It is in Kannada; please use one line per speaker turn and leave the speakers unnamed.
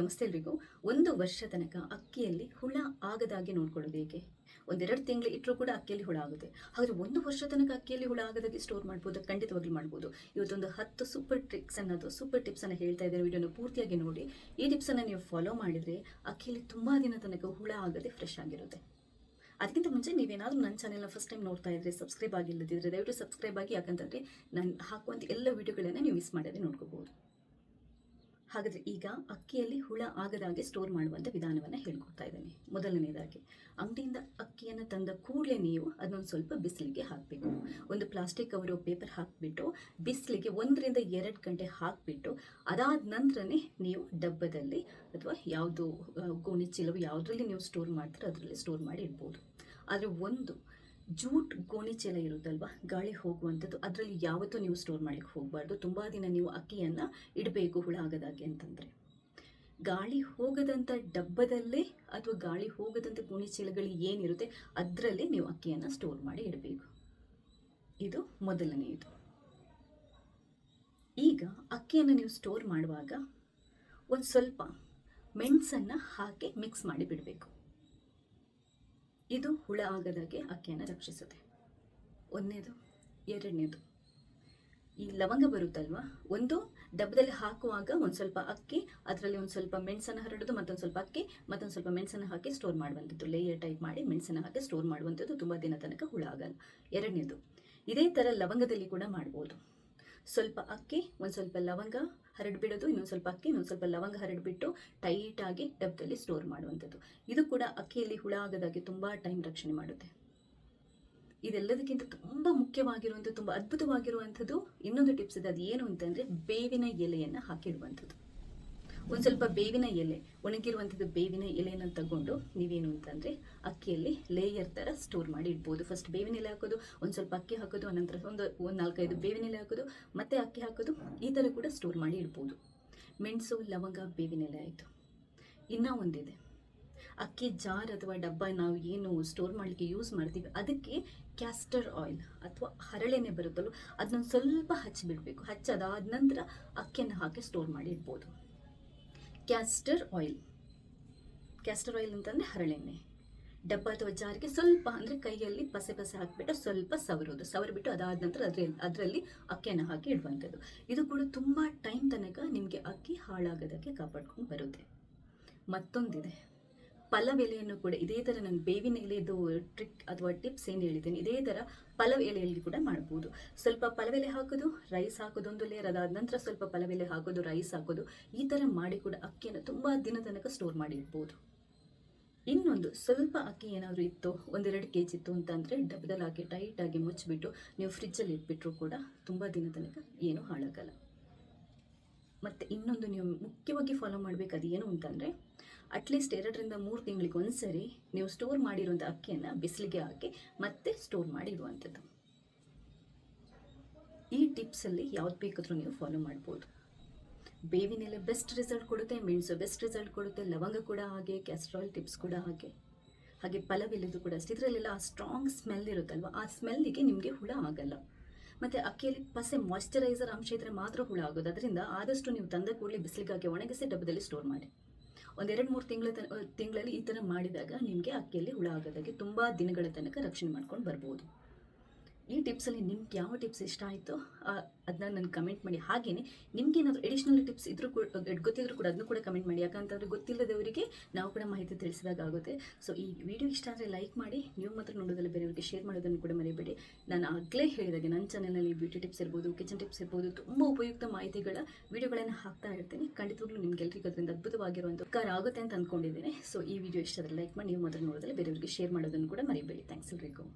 ನಮಸ್ತೆ ಎಲ್ರಿಗೂ. ಒಂದು ವರ್ಷ ತನಕ ಅಕ್ಕಿಯಲ್ಲಿ ಹುಳ ಆಗದಾಗೆ ನೋಡ್ಕೊಳ್ಳೋದು ಹೇಗೆ? ಒಂದೆರಡು ತಿಂಗಳು ಇಟ್ಟರೂ ಕೂಡ ಅಕ್ಕಿಯಲ್ಲಿ ಹುಳ ಆಗುತ್ತೆ. ಆದರೆ ಒಂದು ವರ್ಷ ತನಕ ಅಕ್ಕಿಯಲ್ಲಿ ಹುಳ ಆಗದಾಗೆ ಸ್ಟೋರ್ ಮಾಡ್ಬೋದು? ಖಂಡಿತವಾಗ್ಲೂ ಮಾಡ್ಬೋದು. ಇವತ್ತೊಂದು ಹತ್ತು ಸೂಪರ್ ಟ್ರಿಕ್ಸ್ ಅನ್ನೋದು ಸೂಪರ್ ಟಿಪ್ಸ್ ಅನ್ನು ಹೇಳ್ತಾ ಇದ್ದಾರೆ ವಿಡಿಯೋನ ಪೂರ್ತಿಯಾಗಿ ನೋಡಿ. ಈ ಟಿಪ್ಸನ್ನು ನೀವು ಫಾಲೋ ಮಾಡಿದರೆ ಅಕ್ಕಿಯಲ್ಲಿ ತುಂಬ ದಿನ ತನಕ ಹುಳ ಆಗದೆ ಫ್ರೆಶ್ ಆಗಿರುತ್ತೆ. ಅದಕ್ಕಿಂತ ಮುಂಚೆ ನೀವೇನಾದರೂ ನನ್ನ ಚಾನೆಲ್ನ ಫಸ್ಟ್ ಟೈಮ್ ನೋಡ್ತಾ ಇದ್ರೆ ಸಬ್ಸ್ಕ್ರೈಬ್ ಆಗಿಲ್ಲದಿದ್ದರೆ ದಯವಿಟ್ಟು ಸಬ್ಸ್ಕ್ರೈಬ್ ಆಗಿ, ಯಾಕಂತಂದರೆ ನಾನು ಹಾಕುವಂಥ ಎಲ್ಲ ವೀಡಿಯೋಗಳನ್ನು ನೀವು ಮಿಸ್ ಮಾಡದೆ ನೋಡ್ಕೋಬಹುದು. ಹಾಗಾದ್ರೆ ಈಗ ಅಕ್ಕಿಯಲ್ಲಿ ಹುಳ ಆಗದಾಗೆ ಸ್ಟೋರ್ ಮಾಡುವಂಥ ವಿಧಾನವನ್ನು ಹೇಳ್ಕೊಡ್ತಾ ಇದ್ದೇನೆ. ಮೊದಲನೇದಾಗಿ, ಅಂಗಡಿಯಿಂದ ಅಕ್ಕಿಯನ್ನು ತಂದ ಕೂಡಲೇ ನೀವು ಅದನ್ನೊಂದು ಸ್ವಲ್ಪ ಬಿಸಿಲಿಗೆ ಹಾಕಬೇಕು. ಒಂದು ಪ್ಲಾಸ್ಟಿಕ್ ಕವರು ಪೇಪರ್ ಹಾಕಿಬಿಟ್ಟು ಬಿಸಿಲಿಗೆ ಒಂದರಿಂದ ಎರಡು ಗಂಟೆ ಹಾಕಿಬಿಟ್ಟು ಅದಾದ ನಂತರನೇ ನೀವು ಡಬ್ಬದಲ್ಲಿ ಅಥವಾ ಯಾವುದು ಗೋಣಿ ಚೀಲವು ಯಾವುದರಲ್ಲಿ ನೀವು ಸ್ಟೋರ್ ಮಾಡ್ತೀರೋ ಅದರಲ್ಲಿ ಸ್ಟೋರ್ ಮಾಡಿ ಇಡ್ಬೋದು. ಆದರೆ ಒಂದು ಜೂಟ್ ಗೋಣಿಚೀಲ ಚೀಲ ಇರುತ್ತಲ್ವಾ? ಗಾಳಿ ಹೋಗುವಂಥದ್ದು. ಅದರಲ್ಲಿ ಯಾವತ್ತೂ ನೀವು ಸ್ಟೋರ್ ಮಾಡಲಿಕ್ಕೆ ಹೋಗಬಾರ್ದು. ತುಂಬ ದಿನ ನೀವು ಅಕ್ಕಿಯನ್ನು ಇಡಬೇಕು ಹುಳ ಆಗದಾಗೆ ಅಂತಂದರೆ. ಗಾಳಿ ಹೋಗದಂಥ ಡಬ್ಬದಲ್ಲೇ ಅಥವಾ ಗಾಳಿ ಹೋಗದಂಥ ಗೋಣಿ ಚೀಲಗಳು ಏನಿರುತ್ತೆ, ಅದರಲ್ಲೇ ನೀವು ಅಕ್ಕಿಯನ್ನು ಸ್ಟೋರ್ ಮಾಡಿ ಇಡಬೇಕು. ಇದು ಮೊದಲನೆಯದು ಈಗ ಅಕ್ಕಿಯನ್ನು ನೀವು ಸ್ಟೋರ್ ಮಾಡುವಾಗ ಒಂದು ಸ್ವಲ್ಪ ಮೆಣಸನ್ನು ಹಾಕಿ ಮಿಕ್ಸ್ ಮಾಡಿ ಬಿಡಬೇಕು. ಇದು ಹುಳ ಆಗದಾಗೆ ಅಕ್ಕಿಯನ್ನು ರಕ್ಷಿಸುತ್ತೆ. ಒಂದನೇದು, ಎರಡನೇದು. ಈ ಲವಂಗ ಬರುತ್ತಲ್ವಾ? ಒಂದು ಡಬ್ಬದಲ್ಲಿ ಹಾಕುವಾಗ ಒಂದು ಸ್ವಲ್ಪ ಅಕ್ಕಿ, ಅದರಲ್ಲಿ ಒಂದು ಸ್ವಲ್ಪ ಮೆಣಸನ್ನು ಹರಡೋದು, ಮತ್ತೊಂದು ಸ್ವಲ್ಪ ಅಕ್ಕಿ, ಮತ್ತೊಂದು ಸ್ವಲ್ಪ ಮೆಣಸನ್ನು ಹಾಕಿ ಸ್ಟೋರ್ ಮಾಡುವಂಥದ್ದು. ಲೇಯರ್ ಟೈಪ್ ಮಾಡಿ ಮೆಣಸನ್ನು ಹಾಕಿ ಸ್ಟೋರ್ ಮಾಡುವಂಥದ್ದು ತುಂಬ ದಿನ ತನಕ ಹುಳ ಆಗಲ್ಲ. ಎರಡನೇದು, ಇದೇ ಥರ ಲವಂಗದಲ್ಲಿ ಕೂಡ ಮಾಡ್ಬೋದು. ಸ್ವಲ್ಪ ಅಕ್ಕಿ, ಒಂದು ಸ್ವಲ್ಪ ಲವಂಗ ಹರಡಿಬಿಡೋದು, ಇನ್ನೊಂದು ಸ್ವಲ್ಪ ಅಕ್ಕಿ, ಇನ್ನೊಂದು ಸ್ವಲ್ಪ ಲವಂಗ ಹರಡಿಬಿಟ್ಟು ಟೈಟಾಗಿ ಡಬ್ಬದಲ್ಲಿ ಸ್ಟೋರ್ ಮಾಡುವಂಥದ್ದು. ಇದು ಕೂಡ ಅಕ್ಕಿಯಲ್ಲಿ ಹುಳ ಆಗದಾಗೆ ತುಂಬ ಟೈಮ್ ರಕ್ಷಣೆ ಮಾಡುತ್ತೆ. ಇದೆಲ್ಲದಕ್ಕಿಂತ ತುಂಬ ಮುಖ್ಯವಾಗಿರುವಂಥದ್ದು, ತುಂಬ ಅದ್ಭುತವಾಗಿರುವಂಥದ್ದು ಇನ್ನೊಂದು ಟಿಪ್ಸ್ ಇದೆ. ಅದು ಏನು ಅಂತಂದರೆ ಬೇವಿನ ಎಲೆಯನ್ನು ಹಾಕಿಡುವಂಥದ್ದು ಒಂದು ಸ್ವಲ್ಪ ಬೇವಿನ ಎಲೆ ಒಣಗಿರುವಂಥದ್ದು ಬೇವಿನ ಎಲೆಯನ್ನು ತಗೊಂಡು ನೀವೇನು ಅಂತಂದರೆ ಅಕ್ಕಿಯಲ್ಲಿ ಲೇಯರ್ ಥರ ಸ್ಟೋರ್ ಮಾಡಿ ಇಡ್ಬೋದು. ಫಸ್ಟ್ ಬೇವಿನ ಎಲೆ ಹಾಕೋದು, ಒಂದು ಸ್ವಲ್ಪ ಅಕ್ಕಿ ಹಾಕೋದು, ಅನಂತರ ಒಂದು ಒಂದು ನಾಲ್ಕೈದು ಬೇವಿನ ಎಲೆ ಹಾಕೋದು, ಮತ್ತೆ ಅಕ್ಕಿ ಹಾಕೋದು, ಈ ಥರ ಕೂಡ ಸ್ಟೋರ್ ಮಾಡಿ ಇಡ್ಬೋದು. ಮೆಣಸು, ಲವಂಗ, ಬೇವಿನ ಎಲೆ ಆಯಿತು. ಇನ್ನೂ ಒಂದಿದೆ. ಅಕ್ಕಿ ಜಾರ್ ಅಥವಾ ಡಬ್ಬ ನಾವು ಏನು ಸ್ಟೋರ್ ಮಾಡಲಿಕ್ಕೆ ಯೂಸ್ ಮಾಡ್ತೀವಿ, ಅದಕ್ಕೆ ಕ್ಯಾಸ್ಟರ್ ಆಯಿಲ್ ಅಥವಾ ಹರಳೆಣ್ಣೆ ಬರುತ್ತಲ್ಲೋ ಅದನ್ನ ಸ್ವಲ್ಪ ಹಚ್ಚಿಬಿಡಬೇಕು. ಹಚ್ಚದಾದ ನಂತರ ಅಕ್ಕಿಯನ್ನು ಹಾಕಿ ಸ್ಟೋರ್ ಮಾಡಿ ಇಡ್ಬೋದು. ಕ್ಯಾಸ್ಟರ್ ಆಯಿಲ್ ಕ್ಯಾಸ್ಟರ್ ಆಯಿಲ್ ಅಂತಂದರೆ ಹರಳೆಣ್ಣೆ. ಡಬ್ಬ ಅಥವಾ ಜಾರಿಗೆ ಸ್ವಲ್ಪ, ಅಂದರೆ ಕೈಯಲ್ಲಿ ಪಸೆ ಪಸೆ ಹಾಕಿಬಿಟ್ಟು ಸ್ವಲ್ಪ ಸವರೋದು ಸವರಿಬಿಟ್ಟು ಅದಾದ ನಂತರ ಅದರಲ್ಲಿ ಅದರಲ್ಲಿ ಅಕ್ಕಿಯನ್ನು ಹಾಕಿ ಇಡುವಂಥದ್ದು. ಇದು ಕೂಡ ತುಂಬ ಟೈಮ್ ತನಕ ನಿಮಗೆ ಅಕ್ಕಿ ಹಾಳಾಗೋದಕ್ಕೆ ಕಾಪಾಡ್ಕೊಂಡು ಬರುತ್ತೆ. ಮತ್ತೊಂದಿದೆ. ಪಲವ್ ಎಲೆಯನ್ನು ಕೂಡ ಇದೇ ಥರ ನಾನು ಬೇವಿನ ಎಲೆದು ಟ್ರಿಕ್ ಅಥವಾ ಟಿಪ್ಸ್ ಏನು ಹೇಳಿದ್ದೇನೆ, ಇದೇ ಥರ ಪಲವ್ ಎಲೆಯಲ್ಲಿ ಕೂಡ ಮಾಡ್ಬೋದು. ಸ್ವಲ್ಪ ಪಲವೆಲೆ ಹಾಕೋದು ರೈಸ್ ಹಾಕೋದು ಒಂದು ಲೇಯರ್ ಅದಾದ ನಂತರ ಸ್ವಲ್ಪ ಪಲವೆಲೆ ಹಾಕೋದು ರೈಸ್ ಹಾಕೋದು, ಈ ಥರ ಮಾಡಿ ಕೂಡ ಅಕ್ಕಿಯನ್ನು ತುಂಬ ದಿನ ತನಕ ಸ್ಟೋರ್ ಮಾಡಿ ಇಡ್ಬೋದು. ಇನ್ನೊಂದು, ಸ್ವಲ್ಪ ಅಕ್ಕಿ ಏನಾದರೂ ಇತ್ತು, ಒಂದೆರಡು ಕೆ ಜಿ ಇತ್ತು ಅಂತಂದರೆ ಡಬ್ಬದಲ್ಲಿ ಹಾಕಿ ಟೈಟಾಗಿ ಮುಚ್ಚಿಬಿಟ್ಟು ನೀವು ಫ್ರಿಜ್ಜಲ್ಲಿ ಇಟ್ಬಿಟ್ರೂ ಕೂಡ ತುಂಬ ದಿನ ತನಕ ಏನೂ ಹಾಳಾಗಲ್ಲ. ಮತ್ತು ಇನ್ನೊಂದು ನೀವು ಮುಖ್ಯವಾಗಿ ಫಾಲೋ ಮಾಡಬೇಕು ಅದು ಏನು ಅಂತಂದರೆ ಅಟ್ಲೀಸ್ಟ್ ಎರಡರಿಂದ ಮೂರು ತಿಂಗಳಿಗೆ ಒಂದ್ಸರಿ ನೀವು ಸ್ಟೋರ್ ಮಾಡಿರುವಂಥ ಅಕ್ಕಿಯನ್ನು ಬಿಸಿಲಿಗೆ ಹಾಕಿ ಮತ್ತೆ ಸ್ಟೋರ್ ಮಾಡಿರುವಂಥದ್ದು ಈ ಟಿಪ್ಸಲ್ಲಿ ಯಾವ್ದು ಬೇಕಾದರೂ ನೀವು ಫಾಲೋ ಮಾಡ್ಬೋದು. ಬೇವಿನ ಎಲೆ ಬೆಸ್ಟ್ ರಿಸಲ್ಟ್ ಕೊಡುತ್ತೆ, ಮೆಣಸು ಬೆಸ್ಟ್ ರಿಸಲ್ಟ್ ಕೊಡುತ್ತೆ, ಲವಂಗ ಕೂಡ ಹಾಗೆ ಕ್ಯಾಸ್ಟ್ರಾಲ್ ಟಿಪ್ಸ್ ಕೂಡ ಹಾಗೆ. ಹಾಗೆ ಫಲವಿಲ್ಲದು ಕೂಡ ಅಷ್ಟೇ. ಇದರಲ್ಲೆಲ್ಲ ಆ ಸ್ಟ್ರಾಂಗ್ ಸ್ಮೆಲ್ ಇರುತ್ತಲ್ವ, ಆ ಸ್ಮೆಲ್ಲಿಗೆ ನಿಮಗೆ ಹುಳ ಆಗಲ್ಲ. ಮತ್ತು ಅಕ್ಕಿಯಲ್ಲಿ ಪಸೆ ಮಾಯಿಶ್ಚರೈಸರ್ ಅಂಶ ಇದ್ದರೆ ಮಾತ್ರ ಹುಳ ಆಗೋದು. ಅದರಿಂದ ಆದಷ್ಟು ನೀವು ತಂದ ಕೂಡಲೇ ಬಿಸಿಲಿಗಾಗಿ ಒಣಗಿಸಿ ಡಬ್ಬದಲ್ಲಿ ಸ್ಟೋರ್ ಮಾಡಿ. ಒಂದೆರಡು ಮೂರು ತಿಂಗಳ ತನ, ತಿಂಗಳಲ್ಲಿ ಈ ಥರ ಮಾಡಿದಾಗ ನಿಮಗೆ ಅಕ್ಕಿಯಲ್ಲಿ ಹುಳ ಆಗೋದಾಗಿ ತುಂಬ ದಿನಗಳ ತನಕ ರಕ್ಷಣೆ ಮಾಡ್ಕೊಂಡು ಬರ್ಬೋದು. ಈ ಟಿಪ್ಸಲ್ಲಿ ನಿಮ್ಗೆ ಯಾವ ಟಿಪ್ಸ್ ಇಷ್ಟ ಆಯಿತು ಅದನ್ನ ನನಗೆ ಕಮೆಂಟ್ ಮಾಡಿ. ಹಾಗೆಯೇ ನಿಮ್ಗೆ ಏನಾದರೂ ಎಡಿಷ್ನಲ್ ಟಿಪ್ಸ್ ಇದ್ರೂ ಕೂಡ ಗೊತ್ತಿದ್ರು ಕೂಡ ಅದನ್ನು ಕೂಡ ಕಮೆಂಟ್ ಮಾಡಿ. ಯಾಕಂತಂದರೆ ಗೊತ್ತಿಲ್ಲದವರಿಗೆ ನಾವು ಕೂಡ ಮಾಹಿತಿ ತಿಳಿಸಿದಾಗ ಆಗುತ್ತೆ ಸೊ ಈ ವಿಡಿಯೋ ಇಷ್ಟ ಆದರೆ ಲೈಕ್ ಮಾಡಿ, ನೀವು ಮಾತ್ರ ನೋಡೋದಲ್ಲ ಬೇರೆಯವರಿಗೆ ಶೇರ್ ಮಾಡೋದನ್ನು ಕೂಡ ಮರಿಬೇಡಿ. ನಾನು ಆಗಲೇ ಹೇಳಿದಾಗೆ ನನ್ನ ಚಾನಲ್ನಲ್ಲಿ ಬ್ಯೂಟಿ ಟಿಪ್ಸ್ ಇರ್ಬೋದು ಕಿಚನ್ ಟಿಪ್ಸ್ ಇರ್ಬೋದು, ತುಂಬ ಉಪಯುಕ್ತ ಮಾಹಿತಿಗಳ ವಿಡಿಯೋಗಳನ್ನು ಹಾಕ್ತಾ ಇರ್ತೀನಿ. ಖಂಡಿತವಾಗ್ಲೂ ನಿಮ್ಗೆಲ್ರಿಗೂ ಅದರಿಂದ ಅದ್ಭುತವಾಗಿರುವಂಥ ಉಪಕಾರ ಆಗುತ್ತೆ ಅಂತ ಅಂದ್ಕೊಂಡಿದ್ದೀನಿ ಸೊ ಈ ವಿಡಿಯೋ ಇಷ್ಟ ಆದರೆ ಲೈಕ್ ಮಾಡಿ, ನೀವು ಮಾತ್ರ ನೋಡೋದಲ್ಲ ಬೇರೆಯವರಿಗೆ ಶೇರ್ ಮಾಡೋದನ್ನು ಕೂಡ ಮರಿಬೇಡಿ. ಥ್ಯಾಂಕ್ಸ್ ಎಲ್ರಿಗೂ.